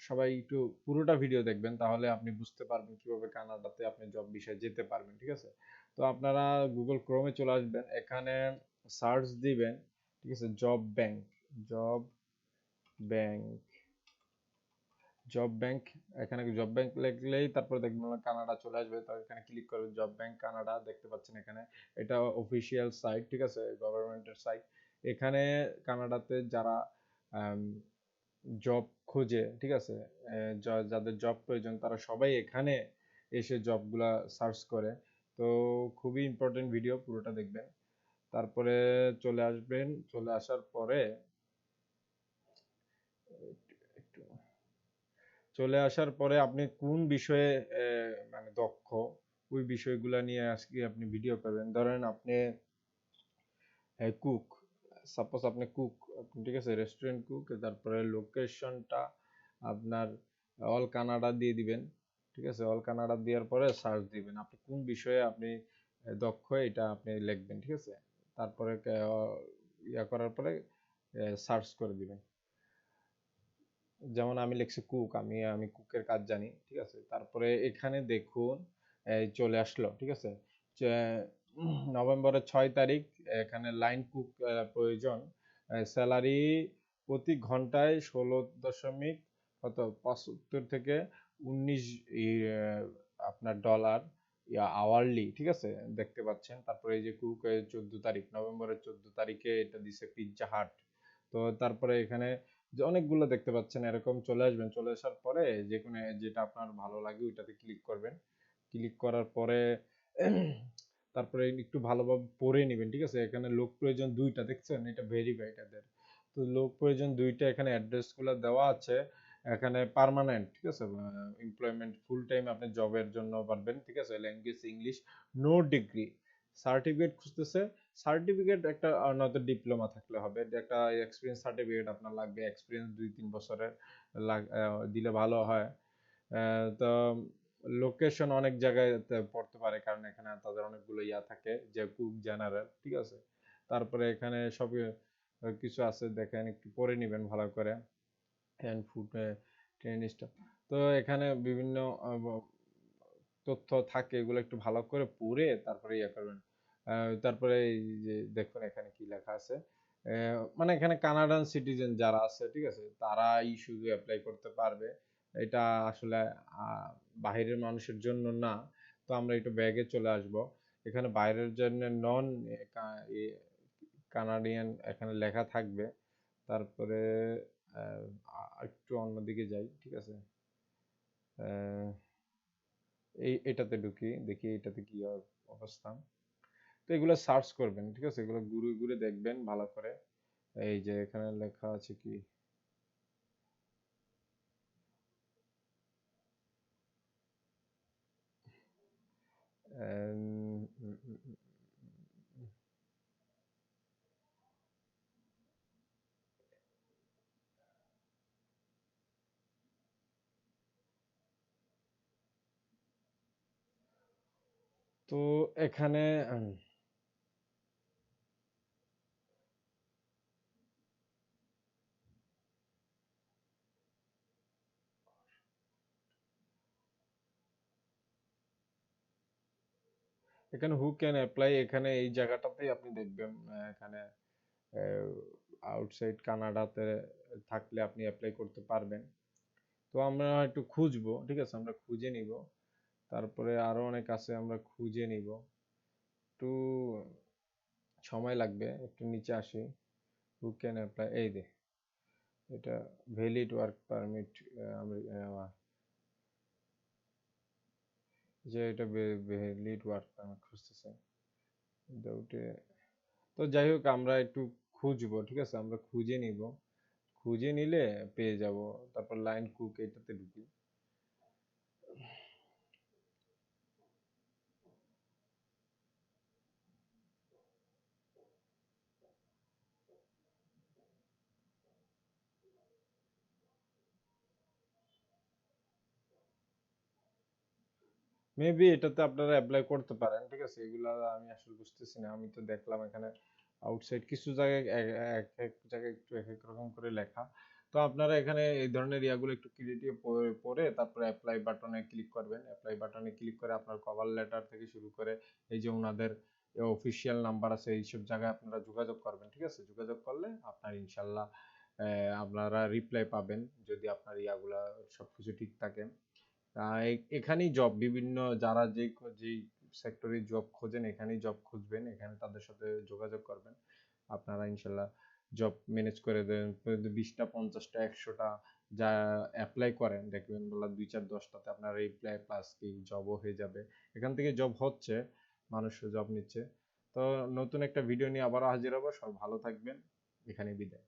সবাই একটু পুরোটা ভিডিও দেখবেন, তাহলে আপনি বুঝতে পারবেন কীভাবে কানাডাতে আপনি জব বিষয়ে যেতে পারবেন, ঠিক আছে? তো আপনারা গুগল ক্রোমে চলে আসবেন, এখানে সার্চ দিবেন, ঠিক আছে? Job bank job bank job bank এখানে জব ব্যাংক লিখলেই তারপর দেখবেন কানাডা চলে আসবে, তো এখানে ক্লিক করবেন জব ব্যাংক কানাডা দেখতে পাচ্ছেন এখানে। এটা অফিসিয়াল সাইট ঠিক আছে? গভর্নমেন্টের সাইট এখানে কানাডাতে যারা জব খোঁজে, ঠিক আছে? যাদের জব প্রয়োজন, তারা সবাই এখানে এসে জবগুলা সার্চ করে। তো খুবই ইম্পর্টেন্ট ভিডিও পুরোটা দেখবেন। তারপরে চলে আসবেন, চলে আসার পরে চলে আসার পরে আপনি কোন বিষয়ে মানে দক্ষ, ওই বিষয়গুলো নিয়ে আজকে আপনি ভিডিও করবেন। ধরেন আপনি কুক সাপোজ আপনি কুক ঠিক আছে রেস্টুরেন্ট কুক তারপরে লোকেশনটা আপনার অল কানাডা দিয়ে দিবেন, ঠিক আছে অল কানাডা দেওয়ার পরে সার্চ দিবেন, আপনি কোন বিষয়ে আপনি দক্ষ এটা আপনি লিখবেন, ঠিক আছে, তারপরে ইয়া করার পরে সার্চ করে দিবেন। যেমন আমি লিখছি কুক আমি আমি কুকের কাজ জানি, ঠিক আছে, তারপরে এখানে দেখুন চলে আসলো, ঠিক আছে নভেম্বরের ছয় তারিখ, এখানে লাইন কুক প্রয়োজন। স্যালারি প্রতি ঘন্টায় ষোলো দশমিক কত? পঁচাত্তর থেকে উনিশ আপনার ডলার আওয়ারলি ঠিক আছে? দেখতে পাচ্ছেন। তারপরে এই যে কুক চোদ্দ তারিখ, নভেম্বরের চোদ্দ তারিখে এটা দিছে পিৎজা হাট তো তারপরে এখানে যে অনেকগুলো দেখতে পাচ্ছেন, এরকম চলে আসবেন। চলে আসার পরে যে কোনো যেটা আপনার ভালো লাগে ওইটাতে ক্লিক করবেন। ক্লিক করার পরে তারপরে একটু ভালোভাবে পড়ে নেবেন, ঠিক আছে? এখানে লোক প্রয়োজন দুইটা, দেখছেন? এটা ভেরিফাইড এদের। তো লোক প্রয়োজন দুইটা, এখানে অ্যাড্রেসগুলো দেওয়া আছে। এখানে পার্মানেন্ট ঠিক আছে? এমপ্লয়মেন্ট ফুল টাইম আপনি জবের জন্য পারবেন, ঠিক আছে? Language English no degree certificate খুঁজতেছে। সার্টিফিকেট একটা নয়তো ডিপ্লোমা থাকলে হবে। একটা এক্সপিরিয়েন্স সার্টিফিকেট আপনার লাগবে এক্সপিরিয়েন্স দুই, তিন বছরের লাগ দিলে ভালো হয়। তো লোকেশন অনেক জায়গায় পড়তে পারে, কারণ এখানে তাদের অনেকগুলো ইয়া থাকে যে কুক জেনারেল ঠিক আছে? তারপরে এখানে সব কিছু আছে, দেখেন একটু পড়ে নেবেন ভালো করে। হ্যান্ড ফুড ট্রেন তো এখানে বিভিন্ন তথ্য থাকে, এগুলো একটু ভালো করে পড়ে তারপরে ইয়ে করবেন। তারপরে এই যে দেখুন এখানে কি লেখা আছে। মানে এখানে কানাডান সিটিজেন যারা আছে, ঠিক আছে? তারা এই শুধু অ্যাপ্লাই করতে পারবে। এটা আসলে বাহিরের মানুষের জন্য না। তো আমরা একটু ব্যাগে চলে আসব। এখানে বাইরের জন্য নন কানাডিয়ান এখানে লেখা থাকবে। তারপরে একটু অন্যদিকে যাই, ঠিক আছে? এই, এটাতে ঢুকি, দেখি এটাতে কি অবস্থান তো এগুলো সার্চ করবেন, ঠিক আছে? এগুলো ঘুরে ঘুরে দেখবেন ভালো করে। এই যে এখানে লেখা আছে কি? তো এখানে এখানে হু ক্যান অ্যাপ্লাই এখানে এই জায়গাটাতেই আপনি দেখবেন এখানে আউটসাইড কানাডাতে থাকলে আপনি অ্যাপ্লাই করতে পারবেন। তো আমরা একটু খুঁজবো, ঠিক আছে? আমরা খুঁজে নিব। তারপরে আরও অনেক আছে, আমরা খুঁজে নিব। একটু সময় লাগবে, একটু নিচে আসি। হু ক্যান অ্যাপ্লাই এই দে, এটা ভ্যালিড ওয়ার্ক পারমিট যে এটা ভ্যালিড ওয়ার্ক পারমিট খুঁজতেছে। তো যাই হোক, আমরা একটু খুঁজবো, ঠিক আছে? আমরা খুঁজে নিব। খুঁজে নিলে পেয়ে যাব। তারপর লাইন কুক এটাতে ঢুকি। মেবি এটাতে আপনারা অ্যাপ্লাই করতে পারেন, ঠিক আছে? এগুলা আমি আসলে বুঝতেছি না, আমি তো দেখলাম এখানে আউটসাইড কিছু জায়গায় এক এক জায়গায় একটু এক এক রকম করে লেখা। তো আপনারা এখানে এই ধরনের ইয়াগুলো একটু ক্রিয়েটিভ পড়ে তারপরে অ্যাপ্লাই বাটনে ক্লিক করবেন। অ্যাপ্লাই বাটনে ক্লিক করে আপনার কভার লেটার থেকে শুরু করে এই যে ওনাদের অফিসিয়াল নাম্বার আছে, এইসব জায়গায় আপনারা যোগাযোগ করবেন, ঠিক আছে? যোগাযোগ করলে আপনার ইনশাল্লাহ আপনারা রিপ্লাই পাবেন যদি আপনার ইয়াগুলা সবকিছু ঠিক থাকে। এখানেই জব বিভিন্ন যারা যে যেই সেক্টরে জব খোঁজেন, এখানেই জব খুঁজবেন, এখানে তাদের সাথে যোগাযোগ করবেন। আপনারা ইনশাল্লাহ জব ম্যানেজ করে দেবেন বিশটা, পঞ্চাশটা, একশোটা যা অ্যাপ্লাই করেন, দেখবেন বলা দুই চার দশটাতে আপনার রিপ্লাই প্লাস কি জবও হয়ে যাবে। এখান থেকে জব হচ্ছে, মানুষ জব নিচ্ছে। তো নতুন একটা ভিডিও নিয়ে আবারও হাজির হব সব ভালো থাকবেন। এখানে বিদায়।